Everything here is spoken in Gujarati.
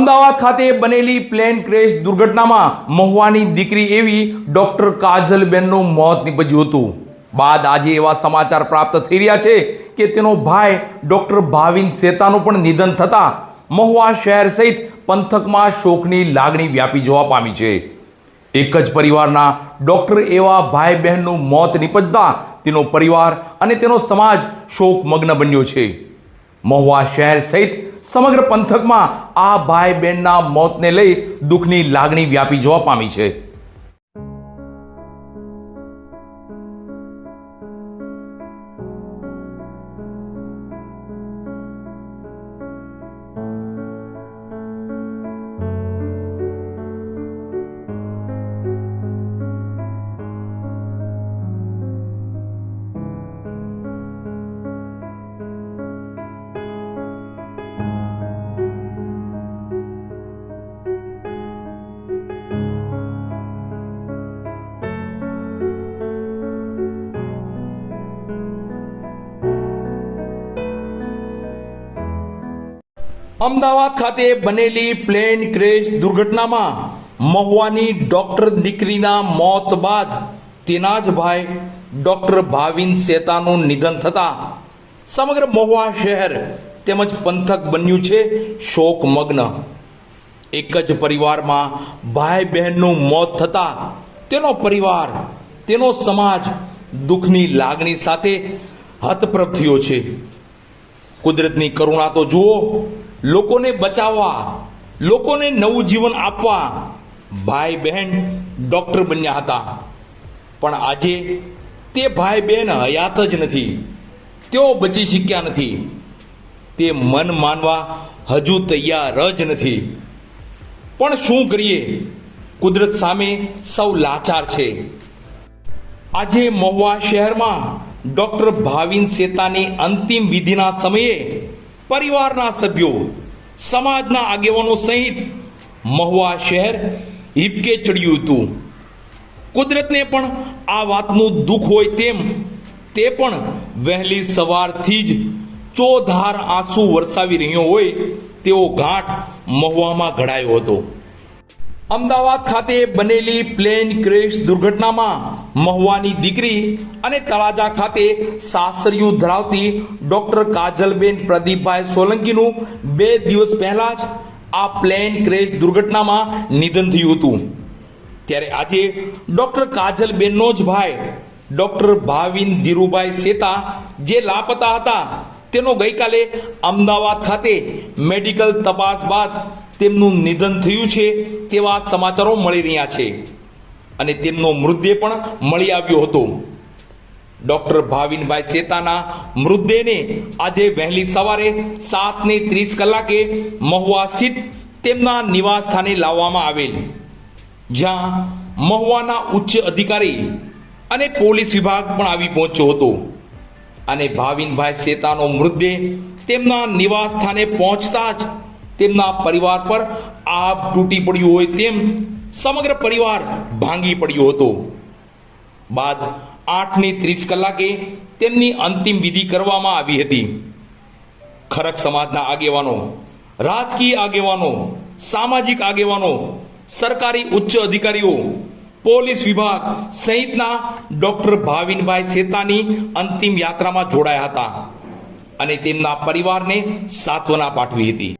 અમદાવાદ ખાતે બનેલી પ્લેન ક્રેશ દુર્ઘટનામાં મહુવાની દીકરી એવી ડોક્ટર કાજલબેનનું મોત નીપજ્યું હતું. બાદ આજે એવા સમાચાર પ્રાપ્ત થઈ રહ્યા છે કે તેનો ભાઈ ડોક્ટર ભાવિન શેતાનું પણ નિધન થતાં મહુવા શહેર સહિત પંથકમાં શોકની લાગણી વ્યાપી જોવા પામી છે. એક જ પરિવારના ડોક્ટર એવા ભાઈ બહેનનું મોત નીપજતા તેનો પરિવાર અને તેનો સમાજ શોકમગ્ન બન્યો છે. મહુવા શહેર સહિત સમગ્ર પંથકમાં આ ભાઈ બહેનના મોતને લઈ દુઃખની લાગણી વ્યાપી જોવા પામી છે. અમદાવાદ ખાતે બનેલી પ્લેન ક્રેશ દુર્ઘટનામાં મહુવાની ડોક્ટર દીકરીના મોત બાદ તેના જ ભાઈ ડોક્ટર ભાવિન શેતાનું નિધન થતા સમગ્ર મહુવા શહેર તેમજ પંથક બન્યું છે શોકમગ્ન. એક જ પરિવારમાં ભાઈ બહેનનું મોત થતા તેનો પરિવાર, તેનો સમાજ દુઃખની લાગણી સાથે હતપ્રભ થયો છે. કુદરતની કરુણા તો જુઓ લોકોને બચાવવા, લોકોને નવું જીવન આપવા ભાઈ બહેન ડોક્ટર બન્યા હતા. પણ આજે તે ભાઈ બહેન હયાત જ નથી. તેઓ બચી શક્યા નથી. તે મન માનવા હજુ તૈયાર જ નથી. પણ શું કરીએ? કુદરત સામે સૌ લાચાર છે. આજે મહુવા શહેરમાં ડોક્ટર ભાવિન શેતાની અંતિમ વિધિના સમયે પરિવારના સભ્યો, સમાજના આગેવાનો સહિત મહુવા શહેર હિપકે ચડ્યું હતું. કુદરતને પણ આ વાતનું દુઃખ હોય તેમ તે પણ વહેલી સવારથી જ ચોધાર આંસુ વરસાવી રહ્યો હોય તેવો ઘાટ મહુવામાં ઘડાયો હતો. અમદાવાદ ખાતે બનેલી પ્લેન ક્રેશ દુર્ઘટનામાં મહુવાની દીકરી અને તળાજા ખાતે સાસરિયું ધરાવતી ડોક્ટર કાજલબેન પ્રદીપભાઈ સોલંકીનું બે દિવસ પહેલા જ આ પ્લેન ક્રેશ દુર્ઘટનામાં નિધન થયું હતું. ત્યારે આજે ડોક્ટર કાજલબેનનો જ ભાઈ ડોક્ટર ભાવિન ધીરુભાઈ સેતા જે લાપતા હતા તેનો ગઈકાલે અમદાવાદ ખાતે મેડિકલ તપાસ બાદ તેમનું નિધન થયું છે તેવા સમાચારો મળી રહ્યા છે. અને તેમનો મૃતદેહ પણ મળી આવ્યો હતો. ડોક્ટર ભાવિનભાઈ સેતાના મૃતદેહને આજે વહેલી સવારે સાત ને ત્રીસ કલાકે મહુવા સ્થિત તેમના નિવાસ સ્થાને લાવવામાં આવેલ. જ્યાં મહુવાના ઉચ્ચ અધિકારી અને પોલીસ વિભાગ પણ આવી પહોંચ્યો હતો. અને ભાવિનભાઈ સેતાનો મૃતદેહ તેમના નિવાસ સ્થાને પહોંચતા જ તેમના પરિવાર પર આભ તૂટી પડ્યું હોય તેમ સમગ્ર પરિવાર ભાંગી પડ્યો હતો. બાદ આઠને ત્રીસ કલાકે તેમની અંતિમ વિધિ કરવામાં આવી હતી. ખરક સમાજના આગેવાનો, રાજકીય આગેવાનો, સામાજિક આગેવાનો, સરકારી ઉચ્ચ અધિકારીઓ, પોલીસ વિભાગ સહિતના ડોક્ટર ભાવિનભાઈ શેતાની અંતિમ યાત્રામાં જોડાયા હતા અને તેમના પરિવારને સાંત્વના પાઠવી હતી.